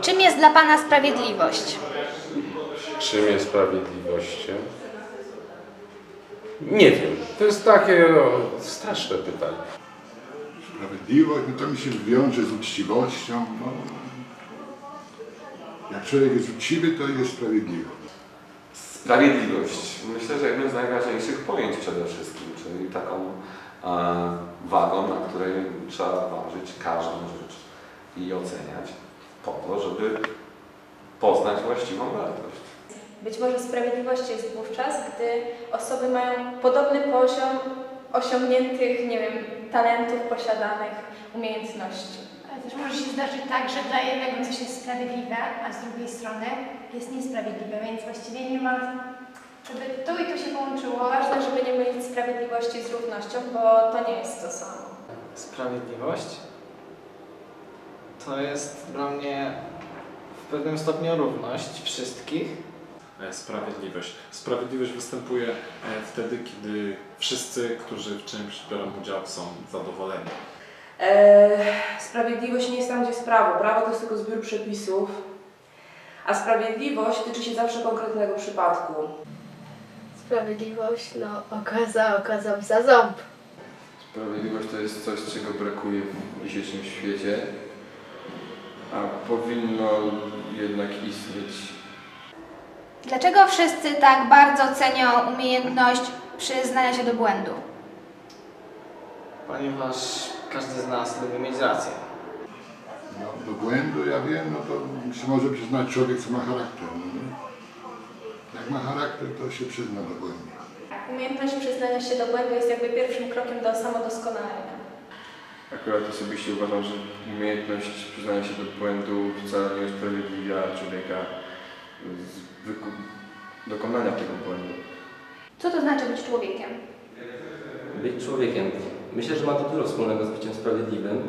Czym jest dla Pana sprawiedliwość? Czym jest sprawiedliwością? Nie wiem. To jest takie o, straszne pytanie. Sprawiedliwość, no to mi się wiąże z uczciwością. No. Jak człowiek jest uczciwy, to jest sprawiedliwy. Sprawiedliwość. Myślę, że jednym z najważniejszych pojęć przede wszystkim, czyli taką e, wagą, na której trzeba ważyć każdą rzecz i oceniać po to, żeby poznać właściwą wartość. Być może sprawiedliwość jest wówczas, gdy osoby mają podobny poziom osiągniętych, nie wiem, talentów, posiadanych umiejętności. Ale też może się zdarzyć tak, że dla jednego coś jest sprawiedliwe, a z drugiej strony jest niesprawiedliwe, więc właściwie nie ma, żeby to i to się połączyło. Ważne, żeby nie mylić sprawiedliwości z równością, bo to nie jest to samo. Sprawiedliwość to jest dla mnie w pewnym stopniu równość wszystkich. E, Sprawiedliwość. Sprawiedliwość występuje e, wtedy, kiedy wszyscy, którzy w czymś biorą udział, są zadowoleni. E, sprawiedliwość nie jest tam, gdzie jest prawo. Prawo to jest tylko zbiór przepisów, a sprawiedliwość tyczy się zawsze konkretnego przypadku. Sprawiedliwość, no oko za oko, ząb za ząb. Sprawiedliwość to jest coś, czego brakuje w dzisiejszym świecie, a powinno jednak istnieć. Dlaczego wszyscy tak bardzo cenią umiejętność przyznania się do błędu? Ponieważ każdy z nas lubi mieć rację. No, do błędu, ja wiem, no to się może przyznać człowiek, co ma charakter. No, nie? Jak ma charakter, to się przyzna do błędu. Umiejętność przyznania się do błędu jest jakby pierwszym krokiem do samodoskonalenia. Akurat osobiście uważam, że umiejętność przyznania się do błędu wcale nie usprawiedliwia człowieka z dokonania tego błędu. Co to znaczy być człowiekiem? Być człowiekiem. Myślę, że ma to dużo wspólnego z byciem sprawiedliwym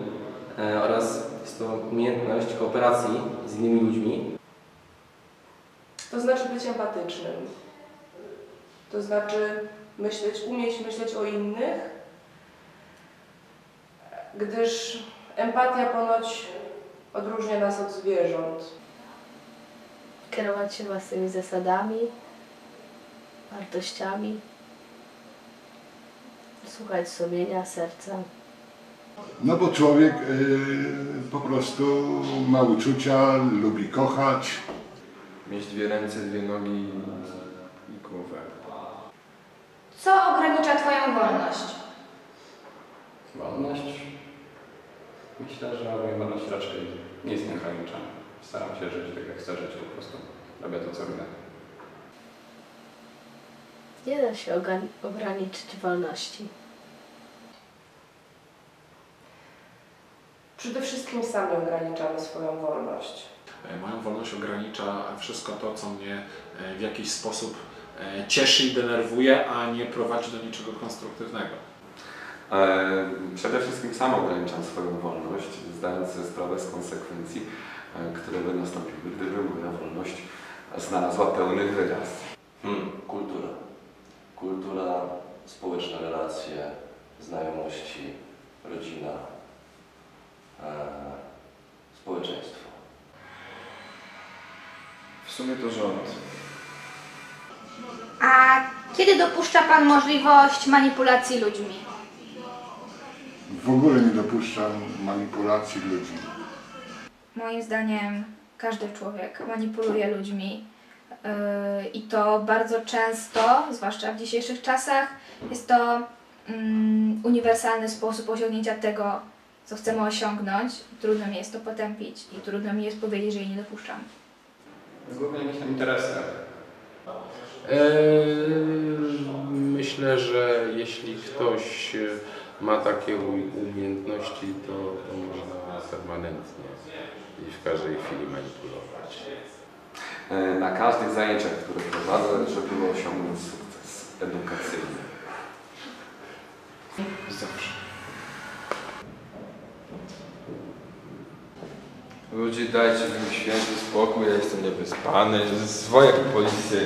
e, oraz jest to umiejętność kooperacji z innymi ludźmi. To znaczy być empatycznym. To znaczy myśleć, umieć myśleć o innych, gdyż empatia ponoć odróżnia nas od zwierząt. Kierować się własnymi zasadami, wartościami. Słuchać sumienia, serca. No bo człowiek y, po prostu ma uczucia, lubi kochać. Mieć dwie ręce, dwie nogi i głowę. Co ogranicza Twoją wolność? Wolność? Myślę, że moja wolność raczej nie jest nieograniczona. Staram się żyć tak, jak chcę żyć, po prostu robię to, co lubię. Nie da się ograniczyć wolności. Przede wszystkim sami ograniczamy swoją wolność. E, Moją wolność ogranicza wszystko to, co mnie e, w jakiś sposób e, cieszy i denerwuje, a nie prowadzi do niczego konstruktywnego. Przede wszystkim sam ograniczam swoją wolność, zdając sobie sprawę z konsekwencji, e, które by nastąpiły, gdyby moja wolność znalazła pełny wyraz. Hmm, kultura. Kultura, społeczne relacje, znajomości, rodzina, e, społeczeństwo. W sumie to rząd. A kiedy dopuszcza Pan możliwość manipulacji ludźmi? W ogóle nie dopuszczam manipulacji ludzi. Moim zdaniem każdy człowiek manipuluje ludźmi yy, i to bardzo często, zwłaszcza w dzisiejszych czasach, jest to mm, uniwersalny sposób osiągnięcia tego, co chcemy osiągnąć. Trudno mi jest to potępić i trudno mi jest powiedzieć, że jej nie dopuszczam. Głównie jakieś tam interesy. E, myślę, że jeśli ktoś ma takie u- umiejętności, to, to można permanentnie i w każdej chwili manipulować. E, Na każdych zajęciach, które prowadzę, żeby osiągnąć sukces edukacyjny. Zawsze. Ludzie, dajcie mi święty spokój, ja jestem niewyspany, zwołaj policję.